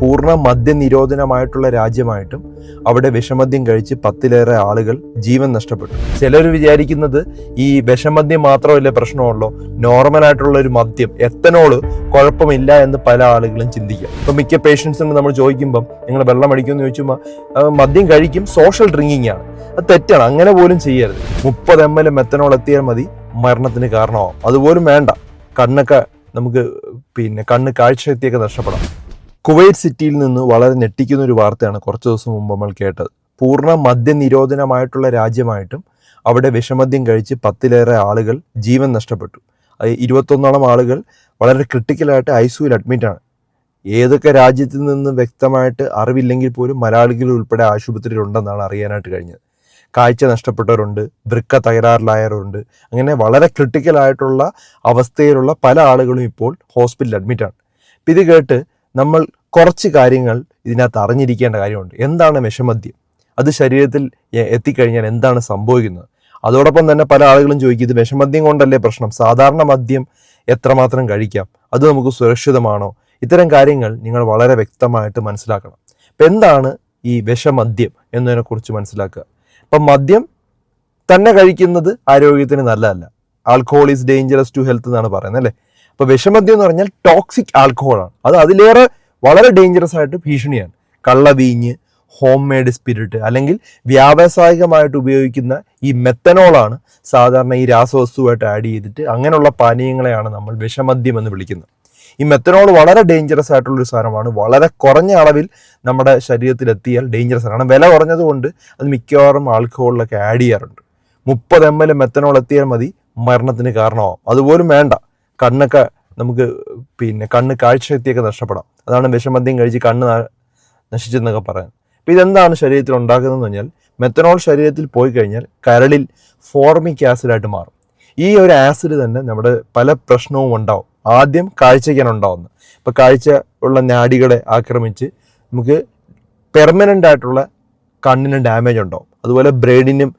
പൂർണ മദ്യനിരോധനമായിട്ടുള്ള രാജ്യമായിട്ടും അവിടെ വിഷമദ്യം കഴിച്ച് പത്തിലേറെ ആളുകൾ ജീവൻ നഷ്ടപ്പെട്ടു. ചിലർ വിചാരിക്കുന്നത് ഈ വിഷമദ്യം മാത്രമല്ലേ പ്രശ്നമുള്ളൂ. നോർമൽ ആയിട്ടുള്ള ഒരു മദ്യം എത്തനോൾ കുഴപ്പമില്ല എന്ന് പല ആളുകളും ചിന്തിക്കാം ഇപ്പം മിക്ക പേഷ്യൻസിനും നമ്മൾ ചോദിക്കുമ്പം നിങ്ങൾ വെള്ളം അടിക്കുമെന്ന് ചോദിച്ചുമ്പോൾ മദ്യം കഴിക്കും സോഷ്യൽ ഡ്രിങ്കിങ് ആണ്. അത് തെറ്റാണ് അങ്ങനെ പോലും ചെയ്യരുത്. മുപ്പത് എം എൽ മെത്തനോൾ എത്തിയാൽ മതി മരണത്തിന് കാരണമാവും. അതുപോലും വേണ്ട. കണ്ണൊക്കെ നമുക്ക് പിന്നെ കണ്ണ് കാഴ്ചശക്തിയൊക്കെ നഷ്ടപ്പെടാം. കുവൈറ്റ് സിറ്റിയിൽ നിന്ന് വളരെ ഞെട്ടിക്കുന്ന ഒരു വാർത്തയാണ് കുറച്ച് ദിവസം മുമ്പ് നമ്മൾ കേട്ടത്. പൂർണ മദ്യനിരോധനമായിട്ടുള്ള രാജ്യമായിട്ടും അവിടെ വിഷമദ്യം കഴിച്ച് പത്തിലേറെ ആളുകൾ ജീവൻ നഷ്ടപ്പെട്ടു. ഇരുപത്തൊന്നോളം ആളുകൾ വളരെ ക്രിട്ടിക്കലായിട്ട് ഐ സിയുയിൽ അഡ്മിറ്റാണ് ഏതൊക്കെ രാജ്യത്തിൽ നിന്ന് വ്യക്തമായിട്ട് അറിവില്ലെങ്കിൽ പോലും മലയാളികൾ ഉൾപ്പെടെ ആശുപത്രിയിലുണ്ടെന്നാണ് അറിയാനായിട്ട് കഴിഞ്ഞത്. കാഴ്ച നഷ്ടപ്പെട്ടവരുണ്ട് വൃക്ക തകരാറിലായവരുണ്ട്. അങ്ങനെ വളരെ ക്രിട്ടിക്കലായിട്ടുള്ള അവസ്ഥയിലുള്ള പല ആളുകളും ഇപ്പോൾ ഹോസ്പിറ്റലിൽ അഡ്മിറ്റാണ് ഇത് കേട്ട് നമ്മൾ കുറച്ച് കാര്യങ്ങൾ ഇതിനകത്ത് അറിഞ്ഞിരിക്കേണ്ട കാര്യമുണ്ട്. എന്താണ് വിഷമദ്യം? അത് ശരീരത്തിൽ എത്തിക്കഴിഞ്ഞാൽ എന്താണ് സംഭവിക്കുന്നത്? അതോടൊപ്പം തന്നെ പല ആളുകളും ചോദിക്കും ഇത് വിഷമദ്യം കൊണ്ടല്ലേ പ്രശ്നം? സാധാരണ മദ്യം എത്രമാത്രം കഴിക്കാം? അത് നമുക്ക് സുരക്ഷിതമാണോ? ഇത്തരം കാര്യങ്ങൾ നിങ്ങൾ വളരെ വ്യക്തമായിട്ട് മനസ്സിലാക്കണം. അപ്പം എന്താണ് ഈ വിഷമദ്യം എന്നതിനെക്കുറിച്ച് മനസ്സിലാക്കുക. അപ്പം മദ്യം തന്നെ കഴിക്കുന്നത് ആരോഗ്യത്തിന് നല്ലതല്ല. Alcohol is dangerous to health എന്നാണ് പറയുന്നത് അല്ലേ? അപ്പൊ വിഷമദ്യം എന്ന് പറഞ്ഞാൽ ടോക്സിക് ആൽക്കഹോളാണ് അത് അതിലേറെ വളരെ ഡേഞ്ചറസ് ആയിട്ട് ഭീഷണിയാണ്. കള്ളവീഞ്ഞ് ഹോം മെയ്ഡ് സ്പിരിറ്റ് അല്ലെങ്കിൽ വ്യാവസായികമായിട്ട് ഉപയോഗിക്കുന്ന ഈ മെത്തനോളാണ് സാധാരണ ഈ രാസവസ്തുവായിട്ട് ആഡ് ചെയ്തിട്ട് അങ്ങനെയുള്ള പാനീയങ്ങളെയാണ് നമ്മൾ വിഷമദ്യം എന്ന് വിളിക്കുന്നത്. ഈ മെത്തനോൾ വളരെ ഡേഞ്ചറസ് ആയിട്ടുള്ളൊരു സാധനമാണ്. വളരെ കുറഞ്ഞ അളവിൽ നമ്മുടെ ശരീരത്തിൽ എത്തിയാൽ ഡേഞ്ചറസ് ആണ്. കാരണം വില കുറഞ്ഞതുകൊണ്ട് അത് മിക്കവാറും ആൽക്കഹോളിലൊക്കെ ആഡ് ചെയ്യാറുണ്ട്. മുപ്പത് എം എൽ മെത്തനോൾ എത്തിയാൽ മതി മരണത്തിന് കാരണമാവും. അതുപോലും വേണ്ട. കണ്ണൊക്കെ നമുക്ക് പിന്നെ കണ്ണ് കാഴ്ചശക്തിയൊക്കെ നഷ്ടപ്പെടാം. അതാണ് വിഷമദ്യം കഴിച്ച് കണ്ണ് നശിച്ചെന്നൊക്കെ പറയാൻ. അപ്പം ഇതെന്താണ് ശരീരത്തിൽ ഉണ്ടാക്കുന്നതെന്ന് പറഞ്ഞാൽ മെത്തനോൾ ശരീരത്തിൽ പോയി കഴിഞ്ഞാൽ കരളിൽ ഫോർമിക് ആസിഡായിട്ട് മാറും. ഈ ഒരു ആസിഡ് തന്നെ നമ്മുടെ പല പ്രശ്നവും ഉണ്ടാവും. ആദ്യം കാഴ്ചയ്ക്കാണ് ഉണ്ടാവുന്നത്. ഇപ്പം കാഴ്ച ഉള്ള നാഡികളെ ആക്രമിച്ച് നമുക്ക് പെർമനന്റ് ആയിട്ടുള്ള കണ്ണിന് ഡാമേജ് ഉണ്ടാവും. അതുപോലെ ബ്രെയിനിനും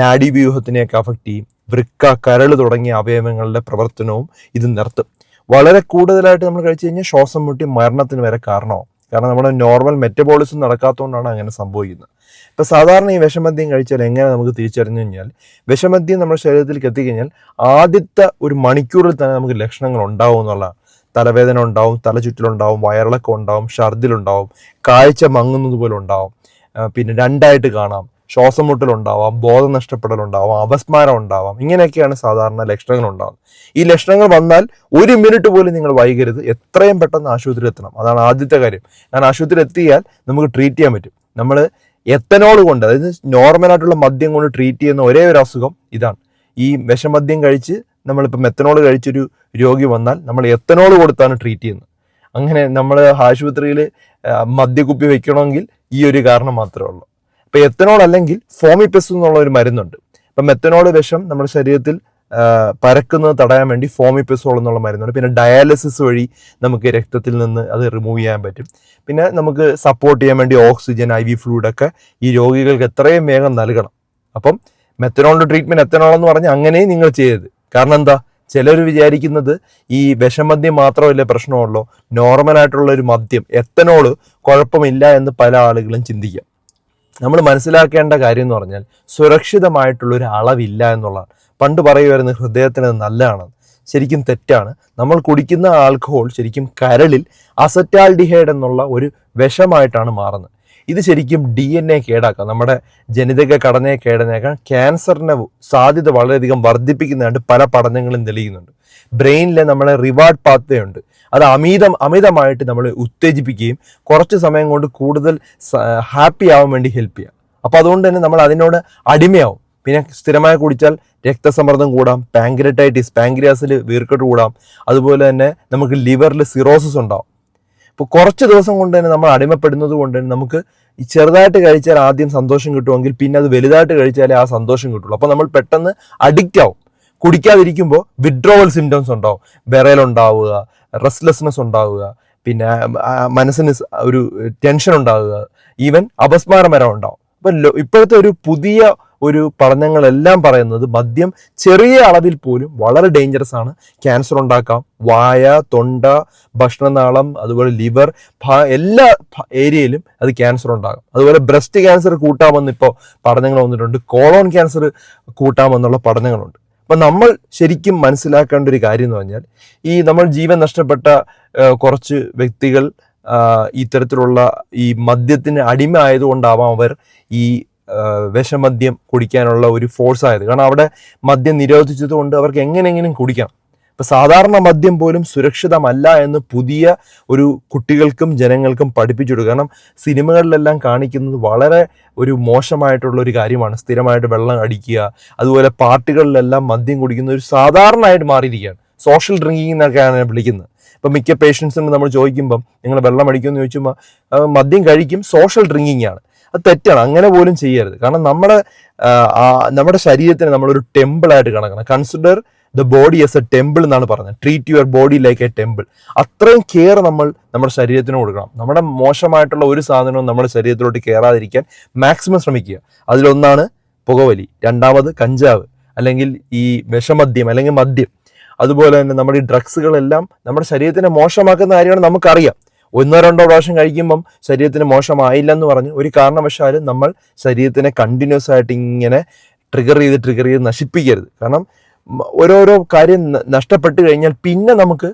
നാഡി വ്യൂഹത്തിനെയൊക്കെ അഫക്റ്റ് ചെയ്യും. വൃക്ക കരൾ തുടങ്ങിയ അവയവങ്ങളുടെ പ്രവർത്തനവും ഇത് നിർത്തും. വളരെ കൂടുതലായിട്ട് നമ്മൾ കഴിച്ചു കഴിഞ്ഞാൽ ശ്വാസം മുട്ടി മരണത്തിന് വരെ കാരണമാവും. കാരണം നമ്മുടെ നോർമൽ മെറ്റബോളിസം നടക്കാത്തതുകൊണ്ടാണ് അങ്ങനെ സംഭവിക്കുന്നത്. ഇപ്പം സാധാരണ ഈ വിഷമദ്യം കഴിച്ചാൽ എങ്ങനെ നമുക്ക് തിരിച്ചറിഞ്ഞു കഴിഞ്ഞാൽ വിഷമദ്യം നമ്മുടെ ശരീരത്തിലേക്ക് എത്തിക്കഴിഞ്ഞാൽ ആദ്യത്തെ ഒരു മണിക്കൂറിൽ തന്നെ നമുക്ക് ലക്ഷണങ്ങൾ ഉണ്ടാവും എന്നുള്ളതാണ് തലവേദന ഉണ്ടാവും തലചുറ്റലുണ്ടാവും വയറിളക്കം ഉണ്ടാവും ഛർദിലുണ്ടാവും കാഴ്ച മങ്ങുന്നത് പോലെ ഉണ്ടാവും. പിന്നെ രണ്ടായിട്ട് കാണാം. ശ്വാസം മുട്ടലുണ്ടാവാം ബോധം നഷ്ടപ്പെടലുണ്ടാവാം അപസ്മാരം ഉണ്ടാവാം ഇങ്ങനെയൊക്കെയാണ് സാധാരണ ലക്ഷണങ്ങൾ ഉണ്ടാവുന്നത് ഈ ലക്ഷണങ്ങൾ വന്നാൽ ഒരു മിനിറ്റ് പോലും നിങ്ങൾ വൈകരുത്. എത്രയും പെട്ടെന്ന് ആശുപത്രിയിൽ എത്തണം. അതാണ് ആദ്യത്തെ കാര്യം. ഞാൻ ആശുപത്രിയിൽ എത്തിയാൽ നമുക്ക് ട്രീറ്റ് ചെയ്യാൻ പറ്റും. നമ്മൾ എത്തനോൾ കൊണ്ട് അതായത് നോർമൽ ആയിട്ടുള്ള മദ്യം കൊണ്ട് ട്രീറ്റ് ചെയ്യുന്ന ഒരേ ഒരു അസുഖം ഇതാണ്. ഈ വിഷമദ്യം കഴിച്ച് നമ്മളിപ്പോൾ മെത്തനോൾ കഴിച്ചൊരു രോഗി വന്നാൽ നമ്മൾ എത്തനോൾ കൊടുത്താണ് ട്രീറ്റ് ചെയ്യുന്നത്. അങ്ങനെ നമ്മൾ ആശുപത്രിയിൽ മദ്യക്കുപ്പി വെക്കണമെങ്കിൽ ഈ ഒരു കാരണം മാത്രമേ ഉള്ളൂ. അപ്പോൾ എത്തനോൾ അല്ലെങ്കിൽ ഫോമിപെസ് എന്നുള്ള ഒരു മരുന്നുണ്ട്. അപ്പം മെത്തനോൾ വിഷം നമ്മുടെ ശരീരത്തിൽ പരക്കുന്നത് തടയാൻ വേണ്ടി ഫോമിപ്പെസോൾ എന്നുള്ള മരുന്നുണ്ട്. പിന്നെ ഡയാലിസിസ് വഴി നമുക്ക് രക്തത്തിൽ നിന്ന് അത് റിമൂവ് ചെയ്യാൻ പറ്റും. പിന്നെ നമുക്ക് സപ്പോർട്ട് ചെയ്യാൻ വേണ്ടി ഓക്സിജൻ ഐ വി ഒക്കെ ഈ രോഗികൾക്ക് എത്രയും വേഗം നൽകണം. അപ്പം മെത്തനോളിന്റെ ട്രീറ്റ്മെന്റ് എത്തനോൾ എന്ന് പറഞ്ഞാൽ അങ്ങനെയും നിങ്ങൾ ചെയ്യരുത്. കാരണം എന്താ? ചിലർ വിചാരിക്കുന്നത് ഈ വിഷമദ്യം മാത്രമല്ലേ പ്രശ്നമുള്ളൂ. നോർമലായിട്ടുള്ള ഒരു മദ്യം എത്തനോൾ കുഴപ്പമില്ല എന്ന് പല ആളുകളും ചിന്തിക്കാം. നമ്മൾ മനസ്സിലാക്കേണ്ട കാര്യം എന്ന് പറഞ്ഞാൽ സുരക്ഷിതമായിട്ടുള്ള ഒരു അളവില്ല എന്നുള്ളതാണ്. പണ്ട് പറയുമായിരുന്നു ഹൃദയത്തിന് നല്ലതാണ് ശരിക്കും തെറ്റാണ്. നമ്മൾ കുടിക്കുന്ന ആൽക്കഹോൾ ശരിക്കും കരളിൽ അസറ്റാൽഡിഹൈഡ് എന്നുള്ള ഒരു വിഷമായിട്ടാണ് മാറുന്നത്. ഇത് ശരിക്കും ഡി എൻ എ കേടാക്കാം. നമ്മുടെ ജനിതക ഘടനയെ കേടനേക്കാൻ ക്യാൻസറിന്റെ സാധ്യത വളരെയധികം വർദ്ധിപ്പിക്കുന്നതായിട്ട് പല പഠനങ്ങളും തെളിയുന്നുണ്ട്. ബ്രെയിനിലെ നമ്മളെ റിവാർഡ് പാത്വേ ഉണ്ട് അത് അമിതം അമിതമായിട്ട് നമ്മൾ ഉത്തേജിപ്പിക്കുകയും കുറച്ച് സമയം കൊണ്ട് കൂടുതൽ ഹാപ്പി ആവാൻ വേണ്ടി ഹെൽപ്പ് ചെയ്യാം. അപ്പോൾ അതുകൊണ്ട് തന്നെ നമ്മൾ അതിനോട് അടിമയാവും. പിന്നെ സ്ഥിരമായി കുടിച്ചാൽ രക്തസമ്മർദ്ദം കൂടാം പാങ്ക്രറ്റൈറ്റിസ് പാങ്ക്രിയാസിൽ വീർക്കെട്ട് കൂടാം. അതുപോലെ തന്നെ നമുക്ക് ലിവറിൽ സിറോസിസ് ഉണ്ടാവും. ഇപ്പോൾ കുറച്ച് ദിവസം കൊണ്ട് തന്നെ നമ്മൾ അടിമപ്പെടുന്നത് കൊണ്ട് തന്നെ നമുക്ക് ഈ ചെറുതായിട്ട് കഴിച്ചാൽ ആദ്യം സന്തോഷം കിട്ടുമെങ്കിൽ പിന്നെ അത് വലുതായിട്ട് കഴിച്ചാലേ ആ സന്തോഷം കിട്ടുള്ളൂ. അപ്പോൾ നമ്മൾ പെട്ടെന്ന് അഡിക്റ്റ് ആവും. കുടിക്കാതിരിക്കുമ്പോൾ വിഡ്രോവൽ സിംറ്റംസ് ഉണ്ടാവും. വിറയലുണ്ടാവുക റെസ്റ്റ്ലെസ്നെസ് ഉണ്ടാവുക പിന്നെ മനസ്സിന് ഒരു ടെൻഷൻ ഉണ്ടാവുക ഈവൻ അപസ്മാരം വരെ ഉണ്ടാവും അപ്പം ഇപ്പോഴത്തെ ഒരു പുതിയ ഒരു പഠനങ്ങളെല്ലാം പറയുന്നത് മദ്യം ചെറിയ അളവിൽ പോലും വളരെ ഡേഞ്ചറസ് ആണ്. ക്യാൻസർ ഉണ്ടാക്കാം വായ തൊണ്ട ഭക്ഷണനാളം അതുപോലെ ലിവർ എല്ലാ ഏരിയയിലും അത് ക്യാൻസർ ഉണ്ടാകും. അതുപോലെ ബ്രസ്റ്റ് ക്യാൻസർ കൂട്ടാമെന്ന് ഇപ്പോൾ പഠനങ്ങൾ വന്നിട്ടുണ്ട്. കോളോൺ ക്യാൻസർ കൂട്ടാമെന്നുള്ള പഠനങ്ങളുണ്ട്. അപ്പം നമ്മൾ ശരിക്കും മനസ്സിലാക്കേണ്ട ഒരു കാര്യം എന്ന് പറഞ്ഞാൽ ഈ നമ്മൾ ജീവൻ നഷ്ടപ്പെട്ട കുറച്ച് വ്യക്തികൾ ഇത്തരത്തിലുള്ള ഈ മദ്യത്തിന് അടിമ ആയതുകൊണ്ടാവാം അവർ ഈ വിഷമദ്യം കുടിക്കാനുള്ള ഒരു ഫോഴ്സ് ആയത്. കാരണം അവിടെ മദ്യം നിരോധിച്ചതുകൊണ്ട് അവർക്ക് എങ്ങനെയെങ്കിലും കുടിക്കാം ഇപ്പൊ സാധാരണ മദ്യം പോലും സുരക്ഷിതമല്ല എന്ന് പുതിയ ഒരു കുട്ടികൾക്കും ജനങ്ങൾക്കും പഠിപ്പിച്ചു കൊടുക്കുക കാരണം സിനിമകളിലെല്ലാം കാണിക്കുന്നത് വളരെ ഒരു മോശമായിട്ടുള്ള ഒരു കാര്യമാണ്. സ്ഥിരമായിട്ട് വെള്ളം അടിക്കുക അതുപോലെ പാർട്ടികളിലെല്ലാം മദ്യം കുടിക്കുന്ന ഒരു സാധാരണയായിട്ട് മാറിയിരിക്കുകയാണ്. സോഷ്യൽ ഡ്രിങ്കിങ് എന്നൊക്കെയാണ് വിളിക്കുന്നത്. ഇപ്പം മിക്ക പേഷ്യൻസിനും നമ്മൾ ചോദിക്കുമ്പം നിങ്ങൾ വെള്ളം അടിക്കുമെന്ന് ചോദിച്ചുമ്പോൾ മദ്യം കഴിക്കും സോഷ്യൽ ഡ്രിങ്കിങ് ആണ്. അത് തെറ്റാണ്. അങ്ങനെ പോലും ചെയ്യരുത്. കാരണം നമ്മുടെ നമ്മുടെ ശരീരത്തിന് നമ്മളൊരു ടെമ്പിൾ ആയിട്ട് കണക്കണം consider the body as a temple എന്നാണ് പറഞ്ഞത്. Treat your body like a temple അത്രയും കെയർ നമ്മൾ നമ്മുടെ ശരീരത്തിന് കൊടുക്കണം. നമ്മുടെ മോശമായിട്ടുള്ള ഒരു സാധനവും നമ്മുടെ ശരീരത്തിലോട്ട് കയറാതിരിക്കാൻ മാക്സിമം ശ്രമിക്കുക. അതിലൊന്നാണ് പുകവലി. രണ്ടാമത് കഞ്ചാവ്. അല്ലെങ്കിൽ ഈ വിഷമദ്യം അല്ലെങ്കിൽ മദ്യം. അതുപോലെ തന്നെ നമ്മുടെ ഈ ഡ്രഗ്സുകളെല്ലാം നമ്മുടെ ശരീരത്തിനെ മോശമാക്കുന്ന കാര്യമാണ് നമുക്കറിയാം. ഒന്നോ രണ്ടോ പ്രാവശ്യം കഴിക്കുമ്പം ശരീരത്തിന് മോശമായില്ലെന്ന് പറഞ്ഞ് ഒരു കാരണവശാലും നമ്മൾ ശരീരത്തിനെ കണ്ടിന്യൂസ് ആയിട്ട് ഇങ്ങനെ ട്രിഗർ ചെയ്ത് ട്രിഗർ ചെയ്ത് നശിപ്പിക്കരുത്. കാരണം ഓരോരോ കാര്യം നഷ്ടപ്പെട്ട് കഴിഞ്ഞാൽ പിന്നെ നമുക്ക്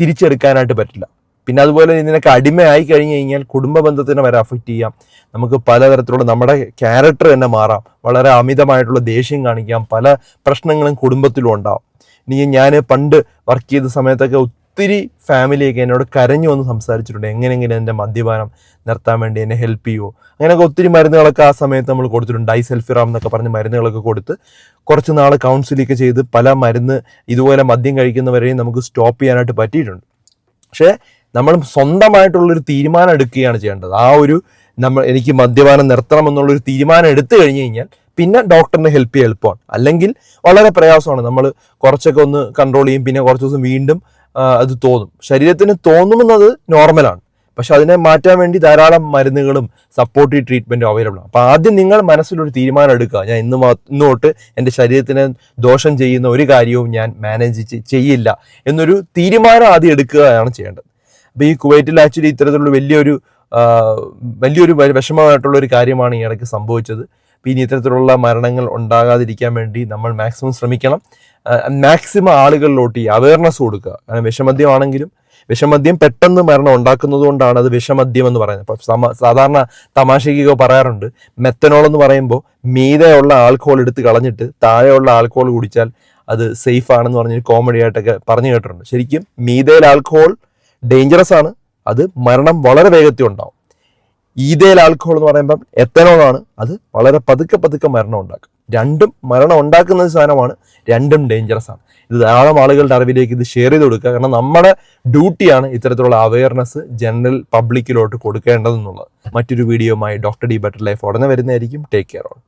തിരിച്ചെടുക്കാനായിട്ട് പറ്റില്ല. പിന്നെ അതുപോലെ ഇതിനൊക്കെ അടിമയായി കഴിഞ്ഞ് കഴിഞ്ഞാൽ കുടുംബ ബന്ധത്തിനെ വരെ അഫക്റ്റ് ചെയ്യാം. നമുക്ക് പലതരത്തിലുള്ള നമ്മുടെ ക്യാരക്ടർ തന്നെ മാറാം. വളരെ അമിതമായിട്ടുള്ള ദേഷ്യം കാണിക്കാം. പല പ്രശ്നങ്ങളും കുടുംബത്തിലും ഉണ്ടാവും. ഇനി ഞാൻ പണ്ട് വർക്ക് ചെയ്ത സമയത്തൊക്കെ ഒത്തിരി ഫാമിലിയൊക്കെ എന്നോട് കരഞ്ഞു വന്ന് സംസാരിച്ചിട്ടുണ്ട്. എങ്ങനെയെങ്കിലും എന്റെ മദ്യപാനം നിർത്താൻ വേണ്ടി എന്നെ ഹെൽപ്പ് ചെയ്യുമോ അങ്ങനെയൊക്കെ ഒത്തിരി മരുന്നുകളൊക്കെ ആ സമയത്ത് നമ്മൾ കൊടുത്തിട്ടുണ്ട്. ഡൈ സെൽഫിറാം എന്നൊക്കെ പറഞ്ഞ് മരുന്നുകളൊക്കെ കൊടുത്ത് കുറച്ച് നാൾ കൗൺസിലൊക്കെ ചെയ്ത് പല മരുന്ന് ഇതുപോലെ മദ്യം കഴിക്കുന്നവരെയും നമുക്ക് സ്റ്റോപ്പ് ചെയ്യാനായിട്ട് പറ്റിയിട്ടുണ്ട്. പക്ഷേ നമ്മൾ സ്വന്തമായിട്ടുള്ളൊരു തീരുമാനം എടുക്കുകയാണ് ചെയ്യേണ്ടത്. ആ ഒരു നമ്മൾ എനിക്ക് മദ്യപാനം നിർത്തണം എന്നുള്ളൊരു തീരുമാനം എടുത്തു കഴിഞ്ഞു കഴിഞ്ഞാൽ പിന്നെ ഡോക്ടറിനെ ഹെൽപ്പ് ചെയ്യാൻ എളുപ്പമാണ്. അല്ലെങ്കിൽ വളരെ പ്രയാസമാണ്. നമ്മൾ കുറച്ചൊക്കെ ഒന്ന് കൺട്രോൾ ചെയ്യും. പിന്നെ കുറച്ച് ദിവസം വീണ്ടും അത് തോന്നും. ശരീരത്തിന് തോന്നുമെന്നത് നോർമലാണ് പക്ഷെ അതിനെ മാറ്റാൻ വേണ്ടി ധാരാളം മരുന്നുകളും സപ്പോർട്ടീവ് ട്രീറ്റ്മെന്റും അവൈലബിൾ ആണ്. അപ്പോൾ ആദ്യം നിങ്ങൾ മനസ്സിലൊരു തീരുമാനം എടുക്കുക. ഞാൻ ഇന്ന് ഇന്ന് തൊട്ട് എന്റെ ശരീരത്തിന് ദോഷം ചെയ്യുന്ന ഒരു കാര്യവും ഞാൻ മാനേജ് ചെയ്യില്ല എന്നൊരു തീരുമാനം ആദ്യം എടുക്കുകയാണ് ചെയ്യേണ്ടത്. അപ്പോൾ ഈ കുവൈറ്റിൽ ആക്ച്വലി ഇത്തരത്തിലുള്ള വലിയൊരു വലിയൊരു വിഷമമായിട്ടുള്ള ഒരു കാര്യമാണ് ഈ ഇടയ്ക്ക് സംഭവിച്ചത്. ഇനി ഇത്തരത്തിലുള്ള മരണങ്ങൾ ഉണ്ടാകാതിരിക്കാൻ വേണ്ടി നമ്മൾ മാക്സിമം ശ്രമിക്കണം. മാക്സിമം ആളുകളിലോട്ട് ഈ അവയർനെസ് കൊടുക്കുക. കാരണം വിഷമദ്യമാണെങ്കിലും വിഷമദ്യം പെട്ടെന്ന് മരണം ഉണ്ടാക്കുന്നത് കൊണ്ടാണ് അത് വിഷമദ്യം എന്ന് പറയുന്നത്. അപ്പോൾ സമ- സാധാരണ തമാശയ്ക്കൊക്കെ പറയാറുണ്ട് മെത്തനോൾ എന്ന് പറയുമ്പോൾ മീതെയുള്ള ആൽക്കഹോൾ എടുത്ത് കളഞ്ഞിട്ട് താഴെയുള്ള ആൽക്കഹോൾ കുടിച്ചാൽ അത് സേഫ് ആണെന്ന് പറഞ്ഞൊരു കോമഡി ആയിട്ടൊക്കെ പറഞ്ഞു കേട്ടിട്ടുണ്ട്. ശരിക്കും മീതയിൽ ആൽക്കഹോൾ ഡേഞ്ചറസ് ആണ്. അത് മരണം വളരെ വേഗത്തിൽ ഉണ്ടാവും. ഈതയിൽ ആൽക്കഹോൾ എന്ന് പറയുമ്പം എത്തനോളാണ് അത് വളരെ പതുക്കെ പതുക്കെ മരണം ഉണ്ടാക്കും. രണ്ടും മരണം ഉണ്ടാക്കുന്ന സാധനമാണ് രണ്ടും ഡേഞ്ചറസ് ആണ്. ഇത് ധാരാളം ആളുകളുടെ അറിവിലേക്ക് ഇത് ഷെയർ ചെയ്ത് കൊടുക്കുക. കാരണം നമ്മുടെ ഡ്യൂട്ടിയാണ് ഇത്തരത്തിലുള്ള അവയർനെസ് ജനറൽ പബ്ലിക്കിലോട്ട് കൊടുക്കേണ്ടതെന്നുള്ളത്. മറ്റൊരു വീഡിയോയുമായി ഡോക്ടർ ഡി ബെറ്റർ ലൈഫ് ഉടനെ വരുന്നതായിരിക്കും. Take care on